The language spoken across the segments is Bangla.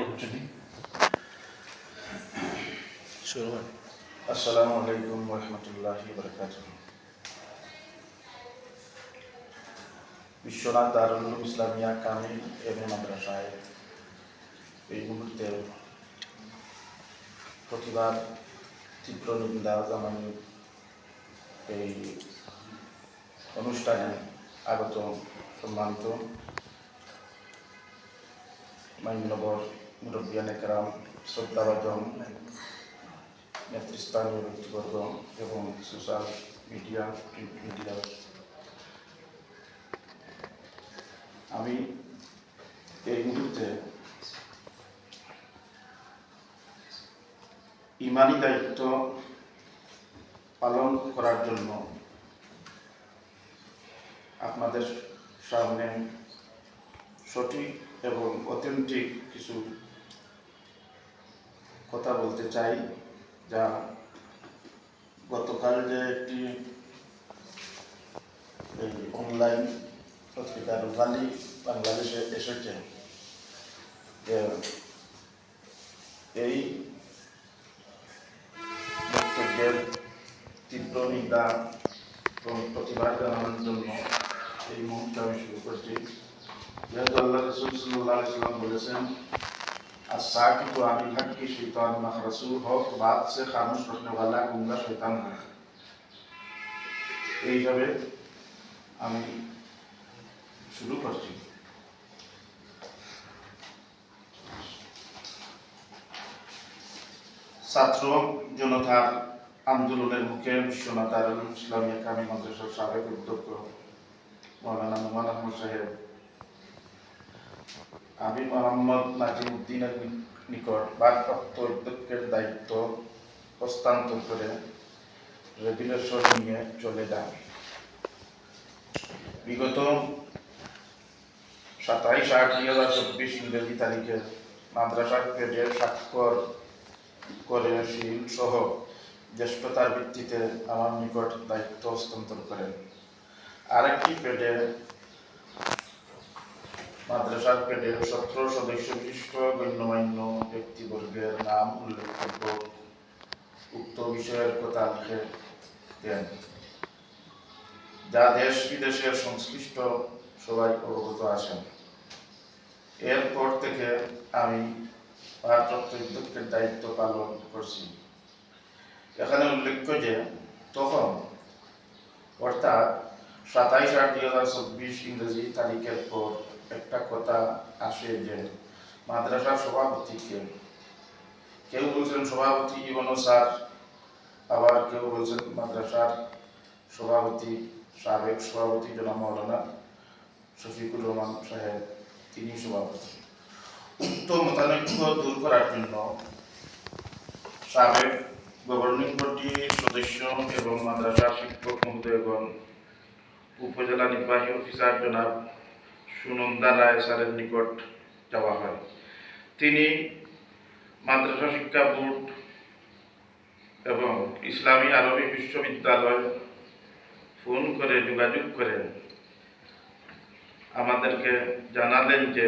করছেন শুরু আসসালামু আলাইকুম রহমতুল্লাহি বরকাত বিশ্বনাথ দারুল ইসলামিয়া কামিল এবং মাদ্রাসায় এই মুহূর্তে প্রতিবাদ তীব্র নিন্দা জানানো এই অনুষ্ঠানে আগত সম্মানিত মাইনগর মুরব্বিয়ান একরাম শ্রদ্ধাভাজন নেতৃস্থানীয় ব্যক্তিবর্গ এবং সোশ্যাল মিডিয়া মিডিয়া আমি এই মুহূর্তে ইমানি দায়িত্ব পালন করার জন্য আপনাদের সামনে সঠিক এবং অথেন্টিক কিছু কথা বলতে চাই, যা গতকাল যে একটি অনলাইন পত্রিকা রুহালি বাংলাদেশে এসেছে এই বক্তব্যের তীব্র নিন্দা এবং প্রতিবাদ জানানোর জন্য এই মুহূর্তে আমি শুরু করছি। যেহেতু আল্লাহ রসুল সাল্লাহ ইসলাম বলেছেন আর و عن الحق এইভাবে আমি শুরু করছি। ছাত্র জনতার আন্দোলনের মুখে বিশ্বনাথ আলম ইসলামিয়া কামি মাদ্রাসার সাবেক অধ্যক্ষ মৌলানা নোমান আহমদ সাহেব আমি মোহাম্মদ নাজিম উদ্দিনের নিকট ভারপ্রাপ্ত অধ্যক্ষের দায়িত্ব হস্তান্তর করে রেগুলেশন নিয়ে চলে যান বিগত সাতাইশ আট দুই হাজার চব্বিশ ইংরেজি তারিখে মাদ্রাসা পেজের স্বাক্ষর করে শিল সহ জ্যেষ্ঠতার ভিত্তিতে আমার নিকট দায়িত্ব হস্তান্তর করেন। আরেকটি পেডে মাদ্রাসার পেডে সতেরো সদস্য বিশিষ্ট গণ্যমান্য ব্যক্তিবর্গের নাম উল্লেখযোগ্য। উক্ত বিষয়ের কথা দেন। যা দেশ বিদেশের সংশ্লিষ্ট সবাই অবগত আছেন। এরপর থেকে আমি ভারপ্রাপ্ত অধ্যক্ষের দায়িত্ব পালন করছি। এখানে উল্লেখ্য যে, তখন অর্থাৎ সাতাইশ আট দুই হাজার চব্বিশ ইংরেজি তারিখের পর একটা কথা আসে যে মাদ্রাসার সভাপতিকে কেউ বলছেন সভাপতি ইবনু স্যার আবার কেউ বলছেন মাদ্রাসার সভাপতি, সাবেক সভাপতি জনাব মৌলানা শফিকুর রহমান সাহেব তিনি সভাপতি। উক্ত মতানৈক্য দূর করার জন্য সাবেক গভর্নিং বডির সদস্য এবং মাদ্রাসা শিক্ষক মহোদয়গণ, উপজেলা নির্বাহী অফিসার জনাব সুনন্দা রায় স্যারের নিকট যাওয়া হয়। তিনি মাদ্রাসা শিক্ষা বোর্ড এবং ইসলামী আরবি বিশ্ববিদ্যালয় ফোন করে যোগাযোগ করে আমাদেরকে জানালেন যে,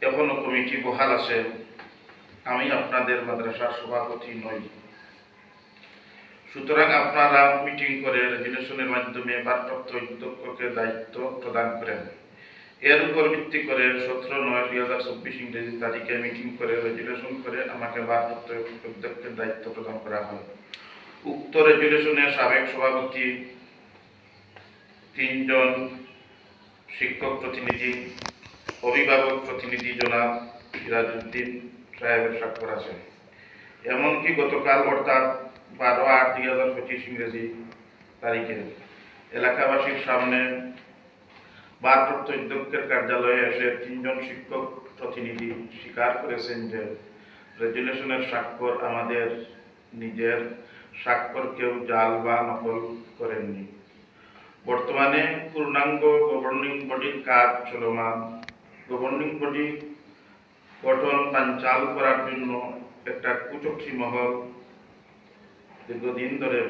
এখনও কমিটি বহাল আছে, আমি আপনাদের মাদ্রাসার সভাপতি নই। সুতরাং আপনারা মিটিং করে রেজুলেশনের মাধ্যমে ভারপ্রাপ্ত অধ্যক্ষকে দায়িত্ব প্রদান করেন। এর উপর ভিত্তি করে সতেরো নয় দুই হাজার চব্বিশ ইংরেজি তারিখে মিটিং করে রেজুলেশন করে আমাকে ভারপ্রাপ্ত অধ্যক্ষের দায়িত্ব প্রদান করা হয়। উক্ত রেজুলেশনের সাবেক সভাপতি তিনজন শিক্ষক প্রতিনিধি, অভিভাবক প্রতিনিধি জনাব সিরাজউদ্দিন সাহেবের স্বাক্ষর আছে। এমনকি গতকাল অর্থাৎ বারো আট দুই হাজার পঁচিশ ইংরেজি তারিখে এলাকাবাসীর সামনে ভারপ্রাপ্ত অধ্যক্ষের কার্যালয়ে এসে তিনজন শিক্ষক প্রতিনিধি স্বীকার করেছেন যে রেজুলেশনের স্বাক্ষর আমাদের নিজের স্বাক্ষর কেউ জাল বা নকল করেননি। বর্তমানে পূর্ণাঙ্গ গভর্নিং বডির কাজ চলমান। গভর্নিং বডি গঠন পাঞ্চাল করার জন্য একটা কুচক্ষী মহল দীর্ঘদিন ধরে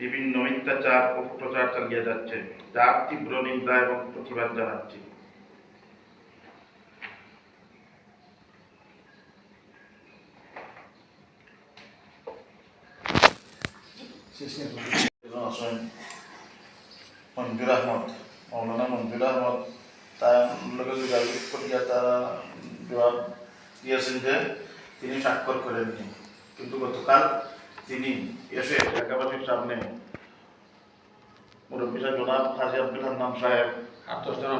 বিভিন্ন মিথ্যাচার প্রচার চালিয়ে যাচ্ছে, যার তীব্র নিন্দা এবং প্রতিবাদ জানাচ্ছি। মঞ্জুর আহমদ, মৌলানা মঞ্জুর আহমদ, তার যোগাযোগ করিয়া তারা জবাব দিয়েছেন যে তিনি স্বাক্ষর করেননি। কিন্তু গতকাল তিনি এসে এলাকাবাসীর সামনে মুরব্বী সাহেব জনাব হাজি আব্দুল হান্নান সাহেব আট দশ জন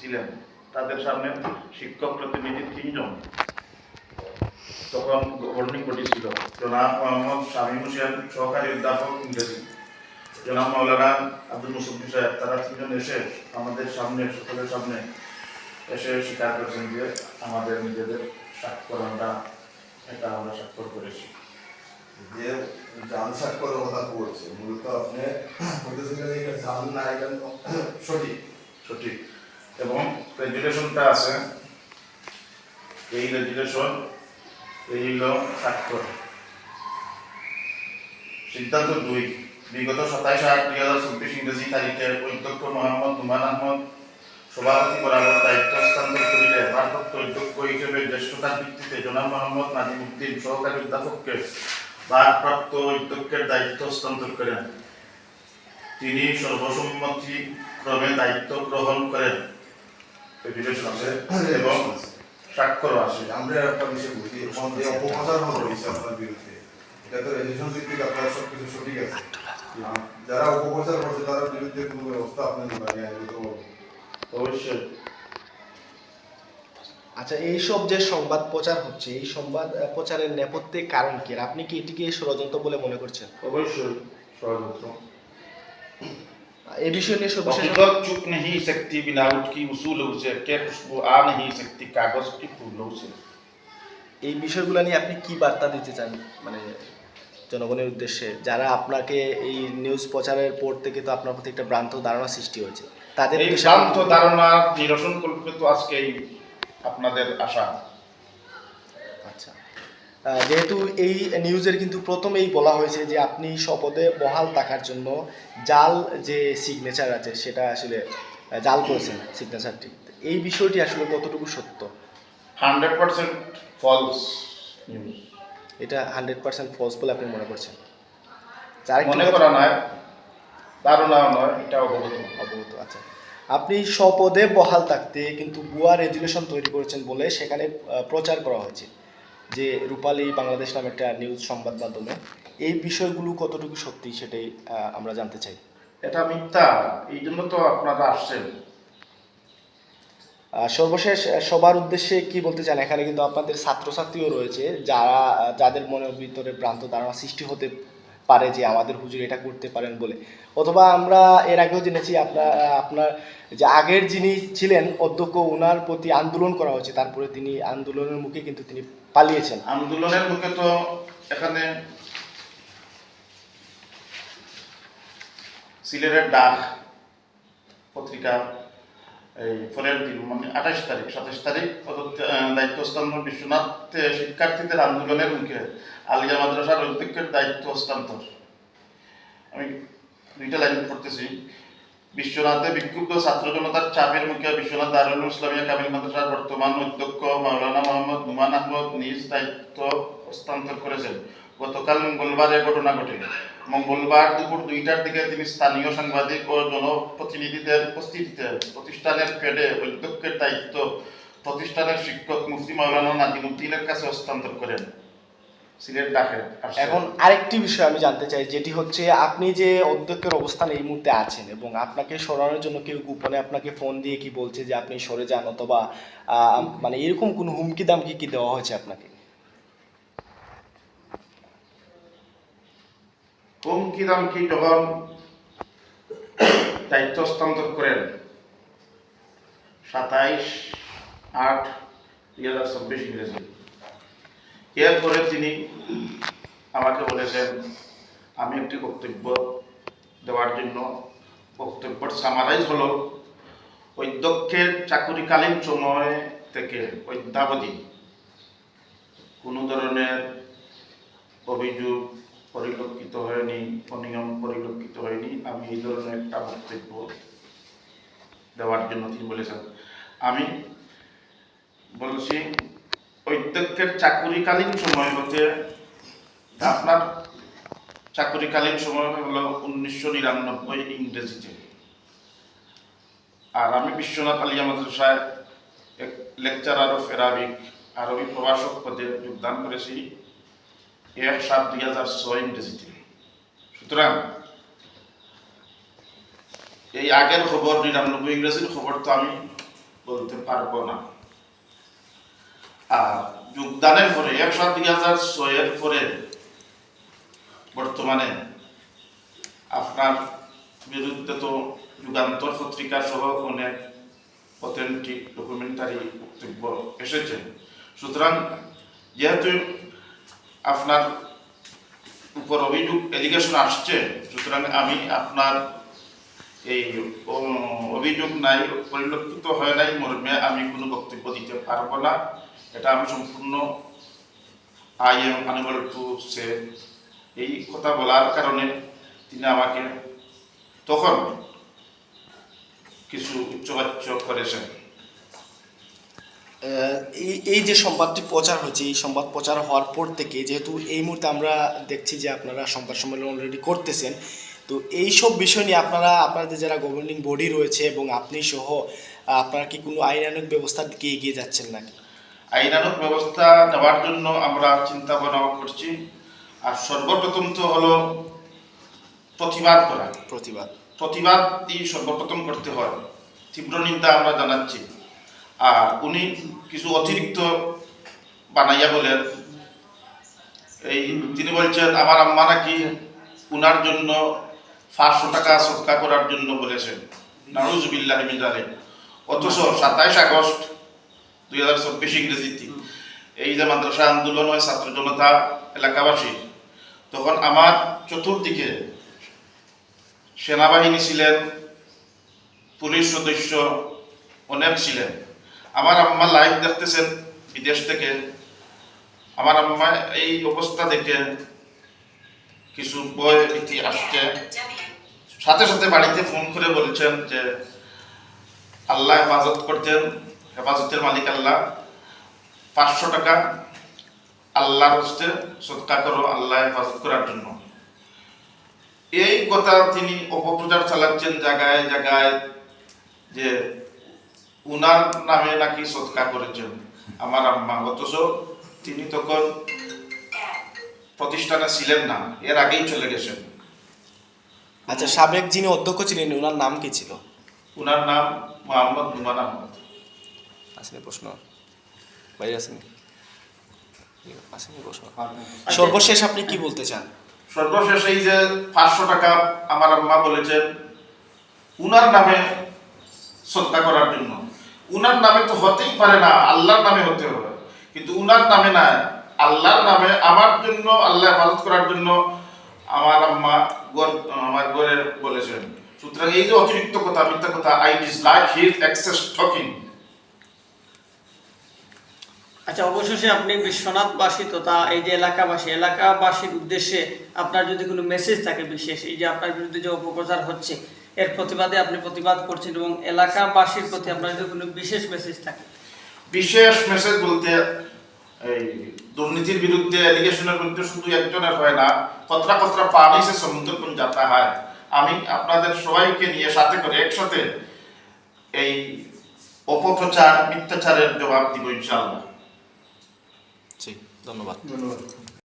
ছিলেন। তাদের সামনে শিক্ষক প্রতিনিধি তিনজন। তখন হোল্ডিং বডি ছিল। জনাব মোহাম্মদ শামীম হোসেন সহকারী অধ্যাপক ইংরেজি। জনাব মাওলানা আব্দুল মুসুদ্দি সাহেব তারা তিনজন এসে আমাদের সামনে সকলের সামনে এসে স্বীকার করেছেন যে আমাদের নিজেদের স্বাক্ষর আমরা এটা আমরা স্বাক্ষর করেছি। যে কথা মূলত আপনি বলতেছিলেন এটা না, এটা সঠিক। সঠিক। এবং আছে। এই রেজুলেশন এই স্বাক্ষর সিদ্ধান্ত দুই। বিগত সাতাইশ আট দুই হাজার চব্বিশ ইংরেজি তারিখে অধ্যক্ষ মোহাম্মদ নুমান আহমদ সভাপতি বরাবর দায়িত্ব হস্তান্তর করিলে ভারপ্রাপ্ত অধ্যক্ষ হিসেবে জ্যেষ্ঠতার ভিত্তিতে জনাব মোহাম্মদ নাজিম উদ্দিন সহকারী অধ্যাপককে ভারপ্রাপ্ত অধ্যক্ষের দায়িত্ব হস্তান্তর করেন। তিনি সর্বসম্মতি ক্রমে দায়িত্ব গ্রহণ করেন। এবং স্বাক্ষর আছে। আমরা একটা বিষয় বুঝি এখন যে অপপ্রচার হয়েছে আপনার বিরুদ্ধে। এটা তো রেজিস্ট্রেশন ভিত্তিক আপনার সব কিছু সঠিক আছে। যারা অপপ্রচার করছে তারা বিরুদ্ধে কোনো ব্যবস্থা আপনি নেবেন আচ্ছা এইসব যে সংবাদ প্রচার হচ্ছে এই সংবাদ আহ, প্রচারের নেপথ্যে কারণ কি আর আপনি কি এটিকে ষড়যন্ত্র বলে মনে করছেন অবশ্যই ষড়যন্ত্র এই বিষয় নিয়ে সর্বশেষ हकीकत चुप नहीं सकती बिनावट की उसूल से के खुशबू आ नहीं सकती कागज की फूलों से এই বিষয়গুলো নিয়ে আপনি কি বার্তা দিতে চান মানে জনগণের উদ্দেশ্যে যারা আপনাকে এই নিউজ প্রচারের পর থেকে তো আপনার প্রতি একটা ভ্রান্ত ধারণা সৃষ্টি হয়েছে তাদের এই উদ্দেশ্যে ভ্রান্ত আপনি- ধারণা নিরসন করবে তো আজকে এই আপনাদের আশা। আচ্ছা। যেহেতু এই নিউজের কিন্তু প্রথমেই বলা হয়েছে যে আপনি শপথে বহাল থাকার জন্য জাল যে সিগনেচার আছে সেটা আসলে জাল করেছেন সিগনেচারটি এই বিষয়টি আসলে কতটুকু সত্য? হান্ড্রেড পার্সেন্ট ফলস এটা হান্ড্রেড পার্সেন্ট ফলস বলে আপনি মনে করছেন? মনে করা নয় ধারণাও নয় এটা অবগত। অবগত আচ্ছা। আপনি স্বপদে বহাল থাকতে কিন্তু ভুয়া রেজুলেশন তৈরি করেছেন বলে সেখানে প্রচার করা হয়েছে। যে রূপালী বাংলাদেশ নামে একটা নিউজ সংবাদ মাধ্যমে এই বিষয়গুলো কতটুকু সত্যি সেটাই আমরা জানতে চাই। এটা মিথ্যা এই জন্য তো আপনারা আসছেন। সর্বশেষ সবার উদ্দেশ্যে কি বলতে চান? এখানে কিন্তু আপনাদের ছাত্রছাত্রীও রয়েছে যারা যাদের মনের ভিতরে ভ্রান্ত ধারণা সৃষ্টি হতে পারে যে আমাদের হুজুর এটা করতে পারেন বলে। অথবা আমরা এর আগেও জেনেছি আপনার আপনার যে আগের যিনি ছিলেন, অধ্যক্ষ ওনার প্রতি আন্দোলন করা হয়েছে, তারপরে তিনি আন্দোলনের মুখে কিন্তু তিনি পালিয়েছেন। আন্দোলনের মুখে তো এখানে সিলেটের ডাক পত্রিকা এই ফলের দিন মানে আঠাশ তারিখ, সাতাশ তারিখ দায়িত্ব হস্তান্তর বিশ্বনাথ শিক্ষার্থীদের আন্দোলনের মুখে আলিয়া মাদ্রাসার অধ্যক্ষের দায়িত্ব হস্তান্তর। আমি দুইটা লাইন পড়তেছি। বিশ্বনাথে বিক্ষুব্ধ ছাত্র জনতার চাপের মুখে বিশ্বনাথ দারুল ইসলামিয়া কামিল মাদ্রাসার বর্তমান অধ্যক্ষ মাওলানা মোহাম্মদ নুমান আহমদ নিজ দায়িত্ব হস্তান্তর করেছেন। গতকাল মঙ্গলবার এ ঘটনা ঘটে। মঙ্গলবার দুপুর দুইটার দিকে তিনি স্থানীয় সাংবাদিক ও জনপ্রতিনিধিদের উপস্থিতিতে প্রতিষ্ঠানের ফেডে অধ্যক্ষের দায়িত্ব প্রতিষ্ঠানের শিক্ষক মুফতি মাওলানা নাজিমুদ্দিনের কাছে হস্তান্তর করেন। সিলেট ডাকে এখন আরেকটি বিষয় আমি জানতে চাই, যেটি হচ্ছে আপনি যে অধ্যক্ষের অবস্থান এই মুহূর্তে আছেন এবং আপনাকে সরানোর জন্য কেউ গোপনে আপনাকে ফোন দিয়ে কি বলছে যে আপনি সরে যান অথবা মানে এরকম কোনো হুমকি দামকি কি দেওয়া হয়েছে আপনাকে? হুমকি দামকি যখন দায়িত্ব হস্তান্তর করেন। সাতাইশ আট দুই হাজার চব্বিশ ইংরেজি। এরপরে তিনি আমাকে বলেছেন, আমি একটি বক্তব্য দেওয়ার জন্য বক্তব্যের সামারাইজ হলো, অধ্যক্ষের চাকুরিকালীন সময় থেকে অদ্যাবধি কোনো ধরনের অভিযোগ পরিলক্ষিত হয়নি, অনিয়ম পরিলক্ষিত হয়নি। আমি এই ধরনের একটা বক্তব্য দেওয়ার জন্য তিনি বলেছেন। আমি বলছি অধ্যক্ষের চাকুরিকালীন সময় হতে আপনার চাকরিকালীন সময় হলো উনিশশো নিরানব্বই ইংরেজিতে। আর আমি বিশ্বনাথ আলিয়া মাদ্রাসায় লেকচারার অফ আরবি প্রভাষক পদে যোগদান করেছি। এক সাত দুই হাজার ছয় ইংরেজিতে সুতরাং এই আগের খবর নিরানব্বই ইংরেজির খবর তো আমি বলতে পারব না। আর যোগদানের পরে, এক সাত দুই হাজার ছয়ের পরে বর্তমানে আপনার বিরুদ্ধে তো যুগান্তর পত্রিকা সহ অনেক অথেন্টিক ডকুমেন্টারি বক্তব্য এসেছে। সুতরাং যেহেতু আপনার উপর অভিযোগ এলিগেশন আসছে, সুতরাং আমি আপনার এই অভিযোগ নাই, পরিলক্ষিত হয় নাই, মর্মে আমি কোনো বক্তব্য দিতে পারব না। এটা আমি সম্পূর্ণ I am unable to say এই কথা বলার কারণে তিনি আমাকে তখন কিছু উচ্চবাচ্য করেছেন। এই এই যে সংবাদটি প্রচার হচ্ছে এই সংবাদ প্রচার হওয়ার পর থেকে যেহেতু এই মুহূর্তে আমরা দেখছি যে আপনারা সংবাদ সম্মেলন অলরেডি করতেছেন তো এই সব বিষয় নিয়ে আপনারা আপনাদের যারা গভর্নিং বডি রয়েছে এবং আপনি সহ আপনারা কি কোনো আইনানুক ব্যবস্থার দিকে এগিয়ে যাচ্ছেন নাকি? আইনানুক ব্যবস্থা নেওয়ার জন্য আমরা চিন্তা ভাবনা করছি। আর সর্বপ্রথম তো হলো প্রতিবাদ করা। প্রতিবাদ। প্রতিবাদই সর্বপ্রথম করতে হয়। তীব্র নিন্দা আমরা জানাচ্ছি। আর উনি কিছু অতিরিক্ত বানাইয়া বলেন। এই তিনি বলছেন, আমার আম্মা নাকি উনার জন্য পাঁচশো টাকা সৎকা করার জন্য বলেছেন। নারুজুবিল্লাহ মিজারে অথচ সাতাইশ আগস্ট দুই হাজার চব্বিশ ইংরেজিতে এই যে মাদ্রাসা আন্দোলন হয় ছাত্র জনতা এলাকাবাসী, তখন আমার চতুর্দিকে সেনাবাহিনী ছিলেন, পুলিশ সদস্য অনেক ছিলেন। আমার আম্মা লাইভ দেখতেছেন বিদেশ থেকে। আমার আম্মা এই অবস্থা দেখে কিছু বই ইতি আসছে। সাথে সাথে বাড়িতে ফোন করে বলছেন যে, আল্লাহ হেফাজত করতেন, হেফাজতের মালিক আল্লাহ। পাঁচশো টাকা আল্লাহর হস্তে সৎকা করো, আল্লাহ হেফাজত করার জন্য। এই কথা তিনি অপপ্রচার চালাচ্ছেন জায়গায় জায়গায়, যে উনার নামে নাকি সৎকা করেছেন। আমার আম্মা অথচ তিনি তখন প্রতিষ্ঠানে ছিলেন না এর আগেই চলে গেছেন। আচ্ছা সাবেক যিনি অধ্যক্ষ ছিলেন ওনার নাম কি ছিল? উনার নাম মোহাম্মদ নুমান আহমদ। আসেনি প্রশ্ন। বাইরে আসেনি। আসেনি প্রশ্ন। সর্বশেষ আপনি কি বলতে চান? সর্বশেষ এই যে পাঁচশো টাকা আমার আম্মা বলেছেন উনার নামে সৎকা করার জন্য। উনার নামে তো হতেই পারে না, আল্লাহর নামে হতে হবে। কিন্তু উনার নামে না, আল্লাহর নামে আমার জন্য আল্লাহ হেফাজত করার জন্য আমার আম্মা আমার গড়ে বলেছেন। সুতরাং এই যে অতিরিক্ত কথা, মিথ্যা কথা I dislike his excess talking আচ্ছা অবশেষে আপনি বিশ্বনাথবাসী তথা এই যে এলাকাবাসী, এলাকাবাসীর উদ্দেশ্যে আপনার যদি কোনো মেসেজ থাকে বিশেষ, এই যে আপনার বিরুদ্ধে যে অপপ্রচার হচ্ছে এর প্রতিবাদে আপনি প্রতিবাদ করছেন এবং এলাকাবাসীর প্রতি আপনার যদি কোনো বিশেষ মেসেজ থাকে। বিশেষ মেসেজ বলতে এই দুর্নীতির বিরুদ্ধে এলিগেশনের বিরুদ্ধে শুধু একজনের হয় না কতটা কতটা পানি সে সমুদ্র কোন যাত্রা হয়। আমি আপনাদের সবাইকে নিয়ে সাথে করে একসাথে এই অপপ্রচার মিথ্যাচারের জবাব দিব ইনশাআল্লাহ। জি ধন্যবাদ। ধন্যবাদ।